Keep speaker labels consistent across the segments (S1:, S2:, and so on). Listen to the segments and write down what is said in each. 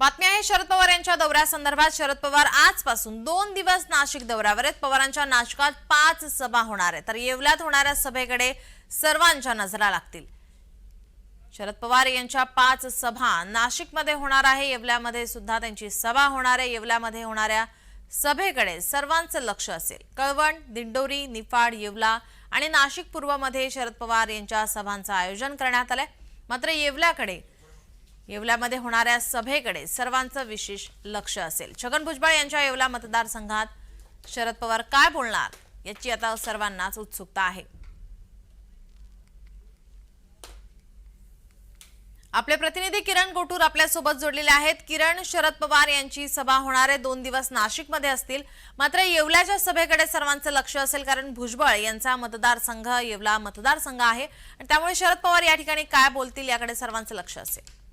S1: बातमी आहे शरद पवार यांच्या दौऱ्यासंदर्भात. शरद पवार आजपासून दोन दिवस नाशिक दौऱ्यावर आहेत. पवारांच्या नाशिकात पाच सभा होणार आहेत. तर येवल्यात होणाऱ्या सभेकडे सर्वांच्या नजरा लागतील. शरद पवार यांच्या पाच सभा नाशिकमध्ये होणार आहे. येवल्यामध्ये सुद्धा त्यांची सभा होणार आहे. येवल्यामध्ये होणाऱ्या सभेकडे सर्वांचं लक्ष असेल. कळवण दिंडोरी निफाड येवला आणि नाशिक पूर्वमध्ये शरद पवार यांच्या सभांचं आयोजन करण्यात आलंय. मात्र येवल्याकडे येवल्यामध्ये होणाऱ्या सभेकडे सर्वांचं विशेष लक्ष असेल. छगन भुजबळ यांच्या येवला मतदारसंघात शरद पवार काय बोलणार याची आता सर्वांनाच उत्सुकता आहे. आपले प्रतिनिधी किरण गोटूर आपल्यासोबत जोडलेले आहेत. किरण शरद पवार यांची सभा होणारे दोन दिवस नाशिकमध्ये असतील. मात्र येवल्याच्या सभेकडे सर्वांचं लक्ष असेल कारण भुजबळ यांचा मतदारसंघ येवला मतदारसंघ आहे. आणि त्यामुळे शरद पवार या ठिकाणी काय बोलतील याकडे सर्वांचं लक्ष असेल.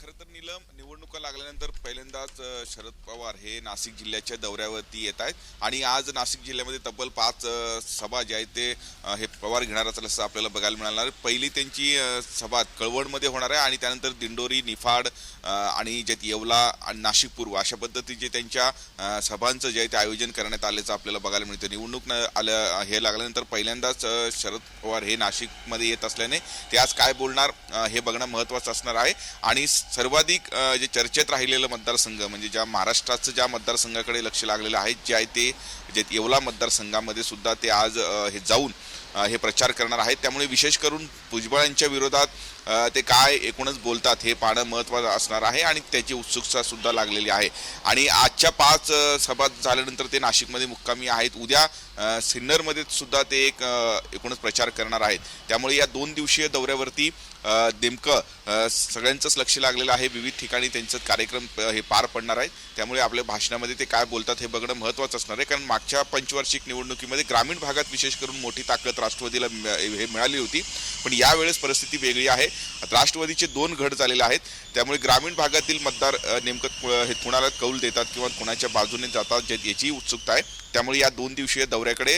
S2: खरं तर नीलम निवडणुका लागल्यानंतर पहिल्यांदाच शरद पवार हे नाशिक जिल्ह्याच्या दौऱ्यावरती येत आहेत. आणि आज नाशिक जिल्ह्यामध्ये तब्बल पाच सभा जे आहेत ते हे पवार घेणार असं आपल्याला बघायला मिळणार आहे. पहिली त्यांची सभा कळवणमध्ये होणार आहे आणि त्यानंतर दिंडोरी निफाड आणि ज्यात येवला आणि नाशिक पूर्व अशा पद्धतीचे त्यांच्या सभांचं जे आहे ते आयोजन करण्यात आल्याचं आपल्याला बघायला मिळतं. निवडणूक न- आल्या हे लागल्यानंतर पहिल्यांदाच शरद पवार हे नाशिकमध्ये येत असल्याने ते आज काय बोलणार हे बघणं महत्त्वाचं असणार आहे. आणि सर्वाधिक जे चर्चेत राहिलेलं मतदारसंघ म्हणजे ज्या महाराष्ट्राचं ज्या मतदारसंघाकडे लक्ष लागलेलं आहे जे आहे ते जे येवला मतदारसंघामध्ये सुद्धा ते आज हे जाऊन हे प्रचार करणार आहेत. त्यामुळे विशेष करून भुजबळांच्या विरोधात ते काय एकूणच बोलतात हे पाहणं महत्त्वाचं असणार आहे आणि त्याची उत्सुकता सुद्धा लागलेली आहे. आणि आजच्या पाच सभा झाल्यानंतर ते नाशिकमध्ये मुक्कामी आहेत. उद्या सिन्नरमध्ये सुद्धा ते एक एकूणच प्रचार करणार आहेत. त्यामुळे या दोन दिवसीय दौऱ्यावरती नेमकं सगळ्यांचंच लक्ष लागलेलं आहे. विविध ठिकाणी त्यांचं कार्यक्रम हे पार पडणार आहेत. त्यामुळे आपल्या भाषणामध्ये ते काय बोलतात हे बघणं महत्त्वाचं असणार आहे. कारण मागच्या पंचवार्षिक निवडणुकीमध्ये ग्रामीण भागात विशेष करून मोठी ताकद राष्ट्रवादीला हे मिळाली होती. पण यावेळेस परिस्थिती वेगळी आहे. राष्ट्रवादीचे दोन गट झालेले आहेत. त्यामुळे ग्रामीण भागातील मतदार नेमकं कु- हे कुणाला कौल देतात किंवा कुणाच्या बाजूने जातात ज्या याची उत्सुकता आहे. त्यामुळे या दोन दिवसीय दौऱ्याकडे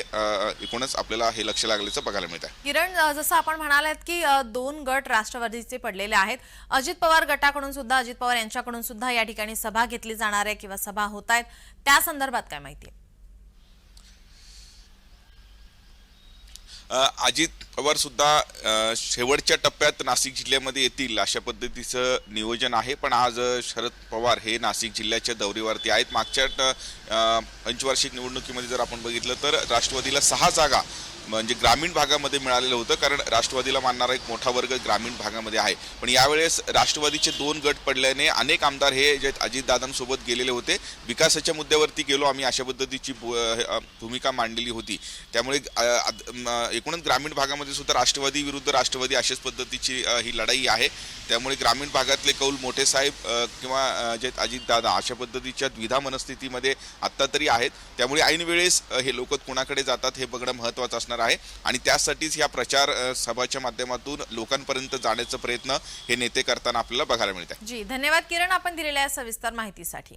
S2: एकूणच आपल्याला हे लक्ष लागल्याचं बघायला मिळत आहे
S1: किरण जसं आपण म्हणालात की दोन गट राष्ट्रवादीचे पडलेले आहेत. अजित पवार गटाकडून सुद्धा अजित पवार यांच्याकडून सुद्धा या ठिकाणी सभा घेतली जाणार आहे किंवा सभा होत आहेत. त्या संदर्भात काय माहिती आहे?
S2: अजित पवार सुद्धा शेवटच्या टप्प्यात नाशिक जिल्ह्यामध्ये येतील अशा पद्धतीचं नियोजन आहे. पण आज शरद पवार हे नाशिक जिल्ह्याच्या दौऱ्यावरती आहेत. मागच्या पंचवार्षिक निवडणुकीमध्ये जर आपण बघितलं तर राष्ट्रवादीला सहा जागा म्हणजे ग्रामीण भागामध्ये मिळालेलं होतं कारण राष्ट्रवादीला मानणारा एक मोठा वर्ग ग्रामीण भागामध्ये आहे. पण यावेळेस राष्ट्रवादीचे दोन गट पडल्याने अनेक आमदार हे जे अजितदादांसोबत गेलेले होते. विकासाच्या मुद्द्यावरती गेलो आम्ही अशा पद्धतीची भूमिका मांडलेली होती. त्यामुळे एकूणच ग्रामीण भागामध्ये सुद्धा राष्ट्रवादी विरुद्ध राष्ट्रवादी अशाच पद्धतीची ही लढाई आहे. त्यामुळे ग्रामीण भागातले कौल मोठे साहेब किंवा जे जे अजितदादा अशा पद्धतीच्या द्विधा मनस्थितीमध्ये आत्ता तरी आहेत. त्यामुळे ऐनवेळेस हे लोक कुणाकडे जातात हे बघणं महत्त्वाचं असणार आहे. आणि त्यासाठीच या प्रचार सभाच्या माध्यमातून लोकांपर्यंत जाण्याचा प्रयत्न हे नेते करताना आपल्याला बघायला मिळत आहे.
S1: जी धन्यवाद किरण आपण दिलेल्या सविस्तर माहितीसाठी.